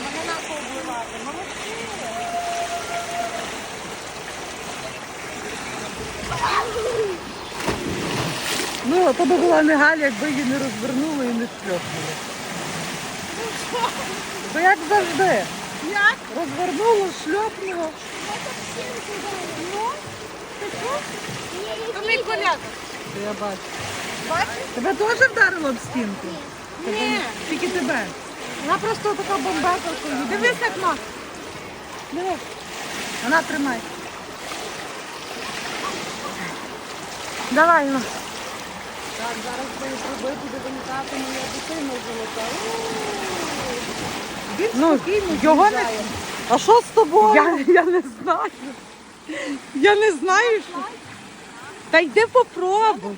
мама, не треба Ну, а то би була не Галя, якби її не розвернули і не спльохнули. Бо як завжди. Як? Розвернуло, шльопнуло. Ну, мій коляка. Я бачу. Бачиш? Тебе теж вдарило об стінку? Ні. Тільки тебе. Вона просто така бомбека. Дивись, як ма. Диви. Вона тримай. Давай, ну. Так, зараз твої труби буде вилітати моя дитина золота. Він Ну, спокійно його не- А що з тобою? Я, я не знаю. Я не знаю, що. Та йди попробуй.